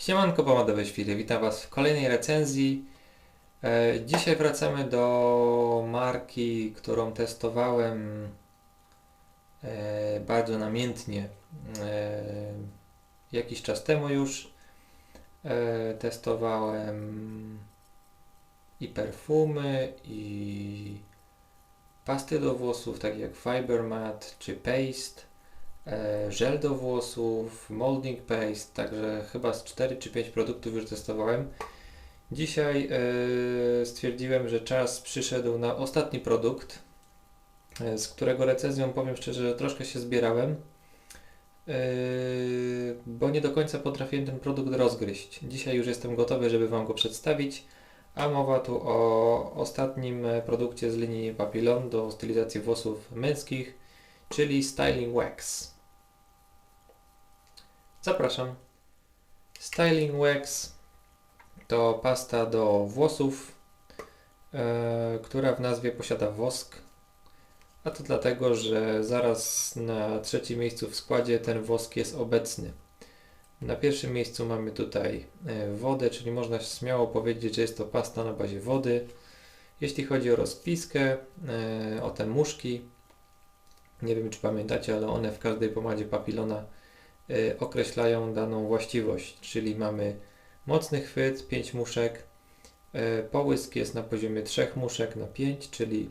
Siemanko pomadowe świry, witam Was w kolejnej recenzji. E, dzisiaj wracamy do marki, którą testowałem e, bardzo namiętnie e, jakiś czas temu już. Testowałem i perfumy, i pasty do włosów, takie jak Fiber Matte czy Paste żel do włosów, molding paste, także chyba z 4 czy 5 produktów już testowałem. Dzisiaj e, stwierdziłem, że czas przyszedł na ostatni produkt, e, z którego recenzją powiem szczerze, że troszkę się zbierałem, e, bo nie do końca potrafiłem ten produkt rozgryźć. Dzisiaj już jestem gotowy, żeby Wam go przedstawić. A mowa tu o ostatnim e, produkcie z linii Papillon do stylizacji włosów męskich, czyli Styling Wax. Zapraszam. Styling Wax to pasta do włosów, e, która w nazwie posiada wosk. A to dlatego, że zaraz na trzecim miejscu w składzie ten wosk jest obecny. Na pierwszym miejscu mamy tutaj e, wodę, czyli można śmiało powiedzieć, że jest to pasta na bazie wody. Jeśli chodzi o rozpiskę, e, o te muszki, nie wiem czy pamiętacie, ale one w każdej pomadzie papilona określają daną właściwość, czyli mamy mocny chwyt, 5 muszek, połysk jest na poziomie 3 muszek na 5, czyli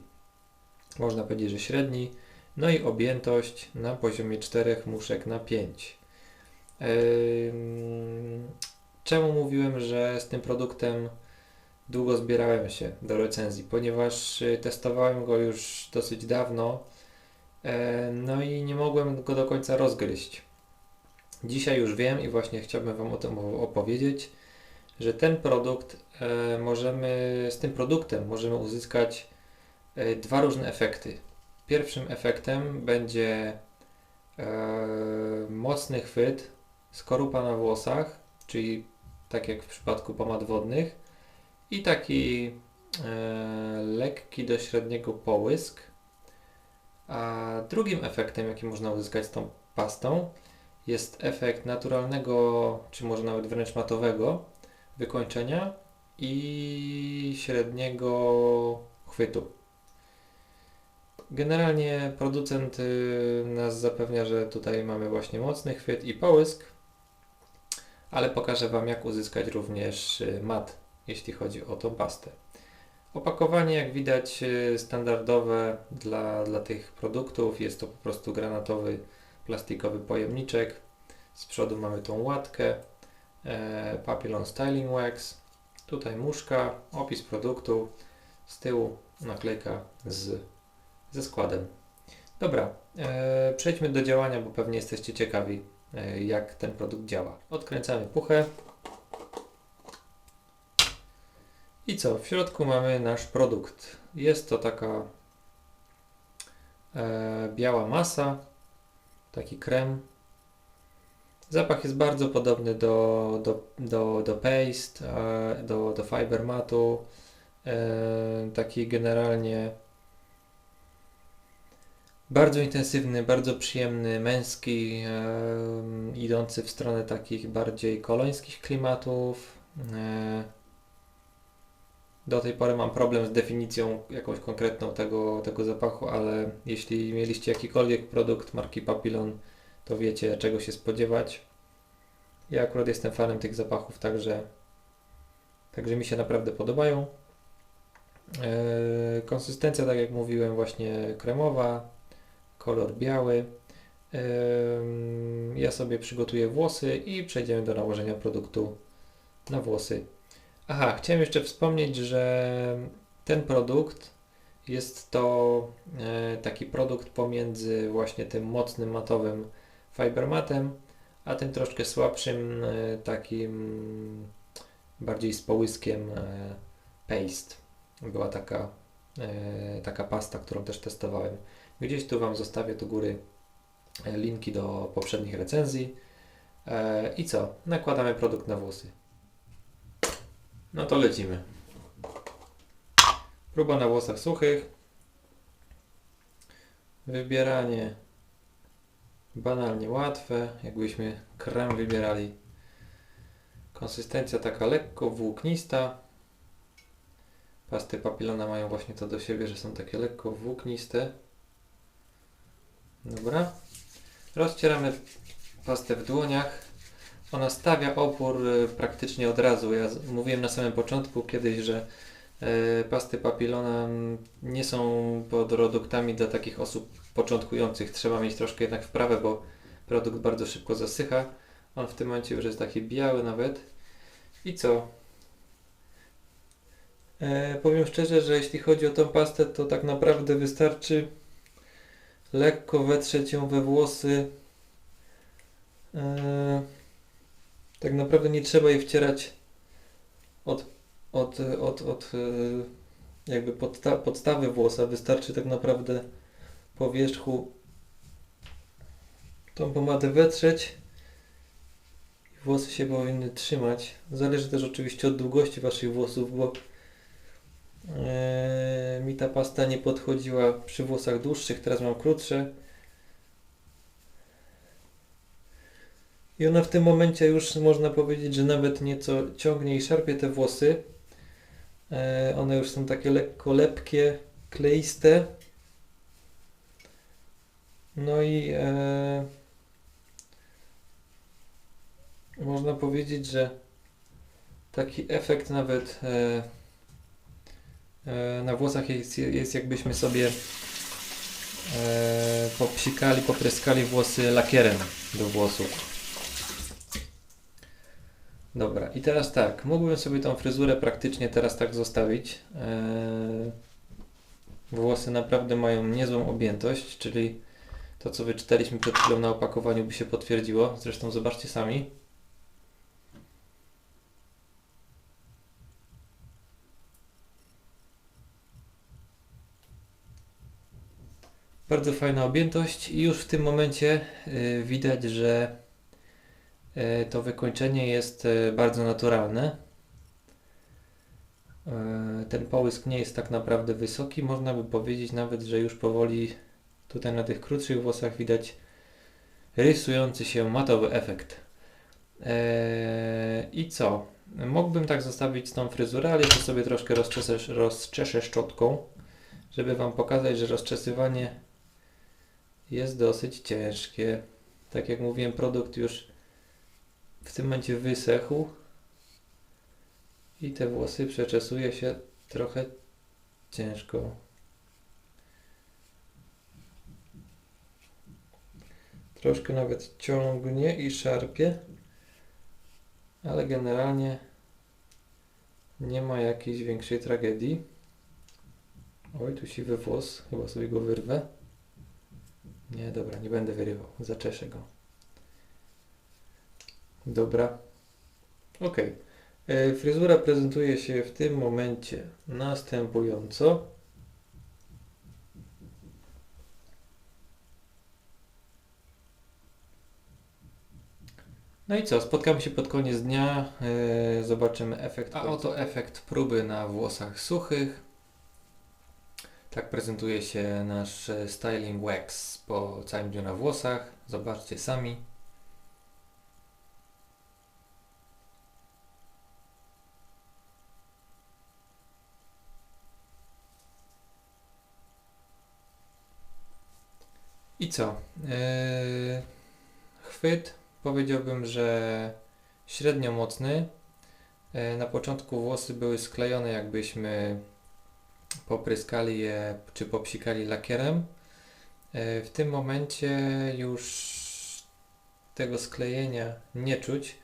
można powiedzieć, że średni, no i objętość na poziomie 4 muszek na 5. Czemu mówiłem, że z tym produktem długo zbierałem się do recenzji? Ponieważ y, testowałem go już dosyć dawno, no i nie mogłem go do końca rozgryźć. Dzisiaj już wiem i właśnie chciałbym Wam o tym opowiedzieć, że ten produkt e, możemy, z tym produktem możemy uzyskać e, dwa różne efekty. Pierwszym efektem będzie mocny chwyt skorupa na włosach, czyli tak jak w przypadku pomad wodnych i taki e, lekki do średniego połysk. A drugim efektem, jaki można uzyskać z tą pastą, jest efekt naturalnego, czy może nawet wręcz matowego wykończenia i średniego chwytu. Generalnie producent y, nas zapewnia, że tutaj mamy właśnie mocny chwyt i połysk, ale pokażę Wam jak uzyskać również y, mat, jeśli chodzi o tą pastę. Opakowanie jak widać y, standardowe dla, dla tych produktów, jest to po prostu granatowy plastikowy pojemniczek. Z przodu mamy tą łatkę, e, Papillon Styling Wax, tutaj muszka, opis produktu, z tyłu naklejka z, ze składem. Dobra, e, przejdźmy do działania, bo pewnie jesteście ciekawi E, jak ten produkt działa. Odkręcamy puchę. I co? W środku mamy nasz produkt. Jest to taka e, biała masa, taki krem. Zapach jest bardzo podobny do, do, do, do paste, e, do, do fiber matu. E, taki generalnie bardzo intensywny, bardzo przyjemny, męski, e, idący w stronę takich bardziej kolońskich klimatów. Do tej pory mam problem z definicją jakąś konkretną tego, tego zapachu, ale jeśli mieliście jakikolwiek produkt marki Papillon, to wiecie czego się spodziewać. Ja akurat jestem fanem tych zapachów, także, także mi się naprawdę podobają. E, konsystencja, tak jak mówiłem, właśnie kremowa, kolor biały. Ja sobie przygotuję włosy i przejdziemy do nałożenia produktu na włosy. Aha, chciałem jeszcze wspomnieć, że ten produkt jest to e, taki produkt pomiędzy właśnie tym mocnym matowym fibermatem, a tym troszkę słabszym e, takim bardziej z połyskiem e, paste. Była taka, taka pasta, którą też testowałem. Gdzieś tu Wam zostawię do góry linki do poprzednich recenzji. I co? Nakładamy produkt na włosy. No to lecimy. Próba na włosach suchych. Wybieranie banalnie łatwe, jakbyśmy krem wybierali Konsystencja taka lekko włóknista. Pasty papilona mają właśnie to do siebie, że są takie lekko włókniste. Dobra. Rozcieramy pastę w dłoniach. Ona stawia opór y, praktycznie od razu. Ja mówiłem na samym początku kiedyś, że e, pasty papilona mm, nie są produktami dla takich osób początkujących. Trzeba mieć troszkę jednak wprawę, bo produkt bardzo szybko zasycha. On w tym momencie już jest taki biały nawet. I co? E, powiem szczerze, że jeśli chodzi o tą pastę, to tak naprawdę wystarczy lekko wetrzeć ją we włosy. E, tak naprawdę nie trzeba jej wcierać od, od, od, od e, jakby podsta podstawy włosa. Wystarczy tak naprawdę po wierzchu tą pomadę wetrzeć i włosy się powinny trzymać. Zależy też oczywiście od długości Waszych włosów, bo e, mi ta pasta nie podchodziła przy włosach dłuższych, teraz mam krótsze. I ona w tym momencie już można powiedzieć, że nawet nieco ciągnie i szarpie te włosy. E, one już są takie lekko lepkie, kleiste. No i e, można powiedzieć, że taki efekt nawet e, e, na włosach jest, jest jakbyśmy sobie e, popsikali, popryskali włosy lakierem do włosów. Dobra, i teraz tak, mógłbym sobie tą fryzurę praktycznie teraz tak zostawić. E, włosy naprawdę mają niezłą objętość, czyli to, co wyczytaliśmy przed chwilą na opakowaniu, by się potwierdziło. Zresztą zobaczcie sami. Bardzo fajna objętość i już w tym momencie y, widać, że to wykończenie jest y, bardzo naturalne. Y, Ten połysk nie jest tak naprawdę wysoki. Można by powiedzieć nawet, że już powoli tutaj na tych krótszych włosach widać rysujący się matowy efekt. I co? Mógłbym tak zostawić tą fryzurę, ale jeszcze sobie troszkę rozczeszę, rozczeszę szczotką, żeby Wam pokazać, że rozczesywanie jest dosyć ciężkie. Tak jak mówiłem, produkt już w tym momencie wysechł i te włosy przeczesuje się trochę ciężko. Troszkę nawet ciągnie i szarpie, ale generalnie nie ma jakiejś większej tragedii. Oj, tu siwy włos, chyba sobie go wyrwę. Nie, dobra, nie będę wyrywał, zaczeszę go. Dobra. Ok. E, Fryzura prezentuje się w tym momencie następująco. No i co? Spotkamy się pod koniec dnia. e, zobaczymy efekt. A oto efekt próby na włosach suchych. Tak prezentuje się nasz styling wax po całym dniu na włosach. Zobaczcie sami. I co? Eee, chwyt powiedziałbym, że średnio mocny. E, Na początku włosy były sklejone, jakbyśmy popryskali je czy popsikali lakierem. E, W tym momencie już tego sklejenia nie czuć.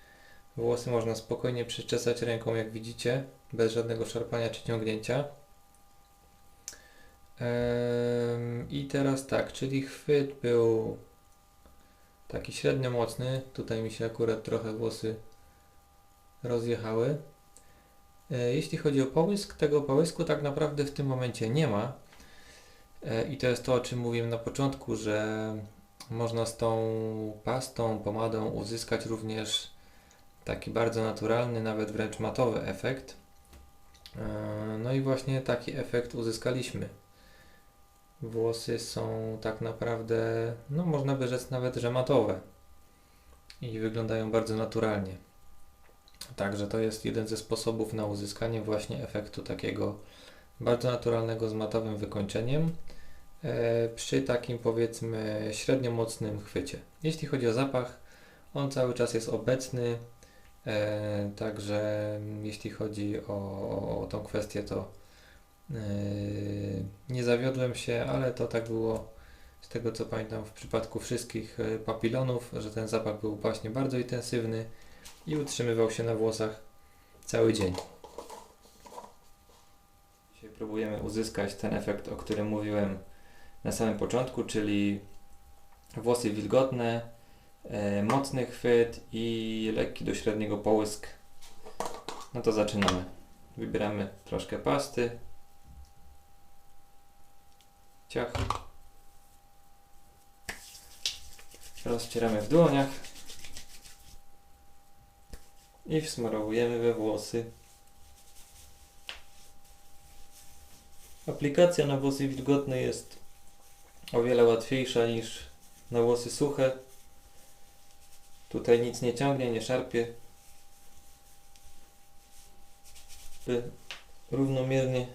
Włosy można spokojnie przyczesać ręką, jak widzicie, bez żadnego szarpania czy ciągnięcia. I teraz tak, czyli chwyt był taki średnio mocny. Tutaj mi się akurat trochę włosy rozjechały. E, Jeśli chodzi o połysk, tego połysku tak naprawdę w tym momencie nie ma. E, I to jest to, o czym mówiłem na początku, że można z tą pastą, pomadą uzyskać również taki bardzo naturalny, nawet wręcz matowy efekt. E, No i właśnie taki efekt uzyskaliśmy. Włosy są tak naprawdę, no można by rzec nawet, że matowe i wyglądają bardzo naturalnie. Także to jest jeden ze sposobów na uzyskanie właśnie efektu takiego bardzo naturalnego z matowym wykończeniem e, przy takim powiedzmy średnio mocnym chwycie. Jeśli chodzi o zapach, on cały czas jest obecny, e, także jeśli chodzi o, o, tą kwestię, to nie zawiodłem się, ale to tak było z tego co pamiętam w przypadku wszystkich e, papilonów, że ten zapach był właśnie bardzo intensywny i utrzymywał się na włosach cały dzień. Dzisiaj próbujemy uzyskać ten efekt, o którym mówiłem na samym początku, czyli włosy wilgotne, e, mocny chwyt i lekki do średniego połysk. No to zaczynamy. Wybieramy troszkę pasty. Ciach. Rozcieramy w dłoniach i wsmarowujemy we włosy. Aplikacja na włosy wilgotne jest o wiele łatwiejsza niż na włosy suche. Tutaj nic nie ciągnie, nie szarpie. By równomiernie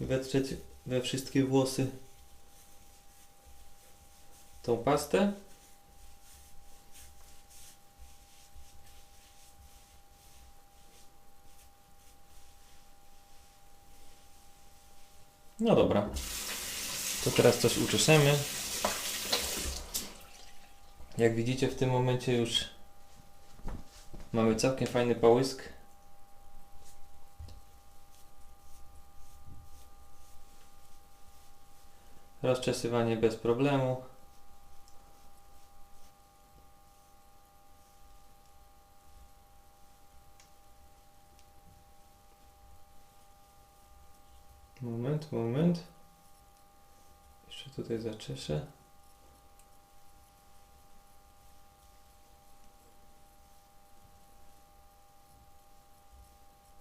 wetrzeć we wszystkie włosy tą pastę. No dobra. To teraz coś uczeszemy. Jak widzicie w tym momencie już mamy całkiem fajny połysk. Rozczesywanie bez problemu. Moment, moment. Jeszcze tutaj zaczeszę.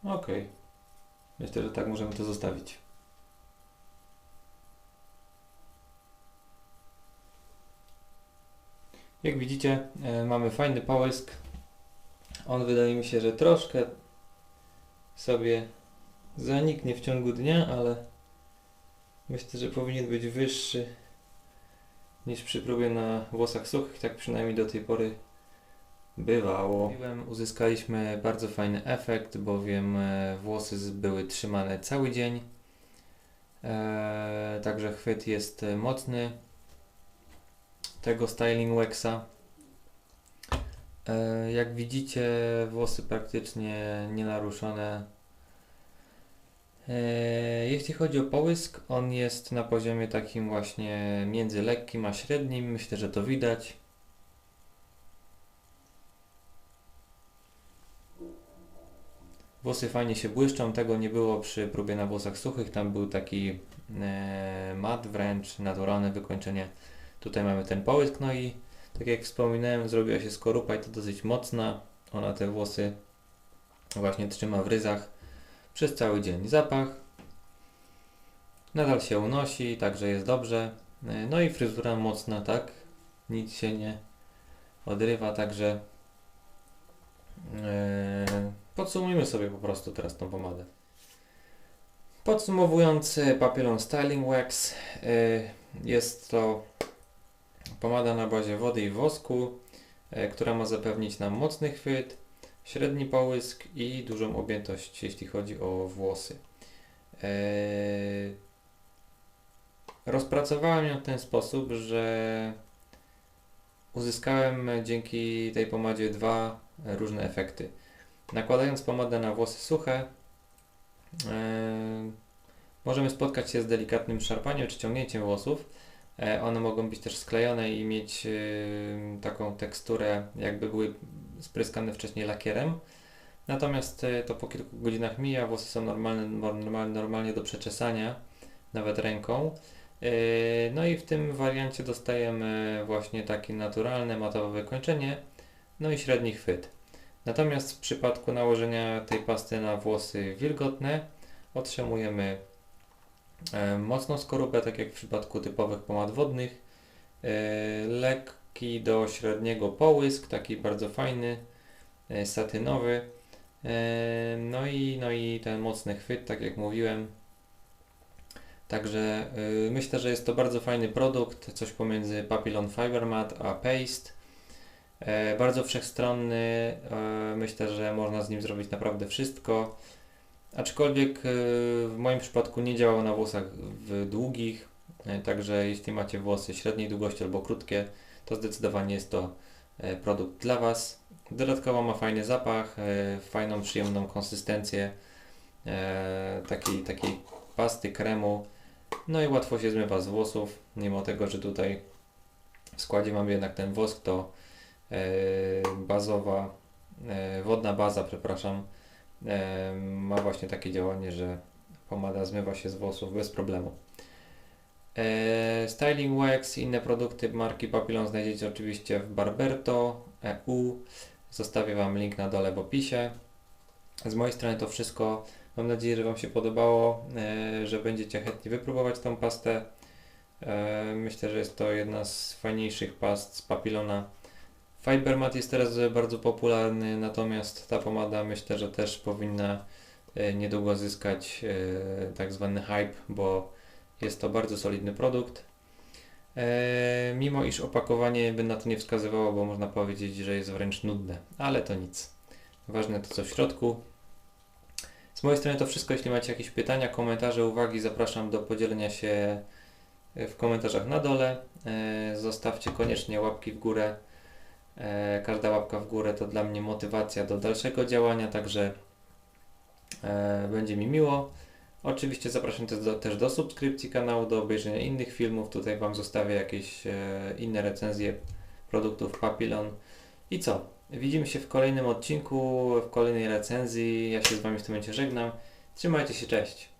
Ok. Myślę, że tak możemy to zostawić. Jak widzicie, e, mamy fajny połysk. On wydaje mi się, że troszkę sobie zaniknie w ciągu dnia, ale myślę, że powinien być wyższy niż przy próbie na włosach suchych, tak przynajmniej do tej pory bywało. Uzyskaliśmy bardzo fajny efekt, bowiem e, włosy były trzymane cały dzień. Eee, także chwyt jest e, mocny tego Styling Waxa. Eee, jak widzicie, włosy praktycznie nienaruszone. Eee, Jeśli chodzi o połysk, on jest na poziomie takim właśnie między lekkim a średnim. Myślę, że to widać. Włosy fajnie się błyszczą, tego nie było przy próbie na włosach suchych. Tam był taki e, mat, wręcz naturalne wykończenie. Tutaj mamy ten połysk, no i tak jak wspominałem, zrobiła się skorupa i to dosyć mocna. Ona te włosy właśnie trzyma w ryzach przez cały dzień. Zapach nadal się unosi, także jest dobrze. E, No i fryzura mocna, tak? Nic się nie odrywa, także e, podsumujmy sobie po prostu teraz tą pomadę. Podsumowując, e, Papillon Styling Wax e, jest to pomada na bazie wody i wosku, e, która ma zapewnić nam mocny chwyt, średni połysk i dużą objętość, jeśli chodzi o włosy. E, Rozpracowałem ją w ten sposób, że uzyskałem dzięki tej pomadzie dwa różne efekty. Nakładając pomadę na włosy suche, e, możemy spotkać się z delikatnym szarpaniem czy ciągnięciem włosów. E, one mogą być też sklejone i mieć e, taką teksturę, jakby były spryskane wcześniej lakierem. Natomiast e, to po kilku godzinach mija, włosy są normalne, normalnie, normalnie do przeczesania, nawet ręką. No i w tym wariancie dostajemy właśnie takie naturalne, matowe wykończenie, no i średni chwyt. Natomiast w przypadku nałożenia tej pasty na włosy wilgotne otrzymujemy mocną skorupę, tak jak w przypadku typowych pomad wodnych, e, lekki do średniego połysk, taki bardzo fajny, e, satynowy, E, No i, no i ten mocny chwyt, tak jak mówiłem. Także myślę, że jest to bardzo fajny produkt, coś pomiędzy Papillon Fiber Mat a Paste. E, bardzo wszechstronny, e, myślę, że można z nim zrobić naprawdę wszystko. Aczkolwiek e, w moim przypadku nie działał na włosach długich, e, także jeśli macie włosy średniej długości albo krótkie, to zdecydowanie jest to e, produkt dla Was. Dodatkowo ma fajny zapach, fajną, przyjemną konsystencję takiej, takiej pasty, kremu. No i łatwo się zmywa z włosów, mimo tego, że tutaj w składzie mamy jednak ten wosk, to bazowa, wodna baza, przepraszam, ma właśnie takie działanie, że pomada zmywa się z włosów bez problemu. E, Styling Wax i inne produkty marki Papillon znajdziecie oczywiście w Barberto EU. Zostawię Wam link na dole w opisie. Z mojej strony to wszystko. Mam nadzieję, że Wam się podobało, e, że będziecie chętnie wypróbować tą pastę. E, Myślę, że jest to jedna z fajniejszych past z Papillona. Fibermat jest teraz bardzo popularny, natomiast ta pomada myślę, że też powinna e, niedługo zyskać e, tak zwany hype, bo jest to bardzo solidny produkt. E, mimo iż opakowanie by na to nie wskazywało, bo można powiedzieć, że jest wręcz nudne, ale to nic. Ważne to co w środku. Z mojej strony to wszystko. Jeśli macie jakieś pytania, komentarze, uwagi, zapraszam do podzielenia się w komentarzach na dole. Zostawcie koniecznie łapki w górę. E, Każda łapka w górę to dla mnie motywacja do dalszego działania, także e, będzie mi miło. Oczywiście zapraszam też do, też do subskrypcji kanału, do obejrzenia innych filmów. Tutaj Wam zostawię jakieś e, inne recenzje produktów Papillon. I co? Widzimy się w kolejnym odcinku, w kolejnej recenzji. Ja się z Wami w tym momencie żegnam. Trzymajcie się, cześć!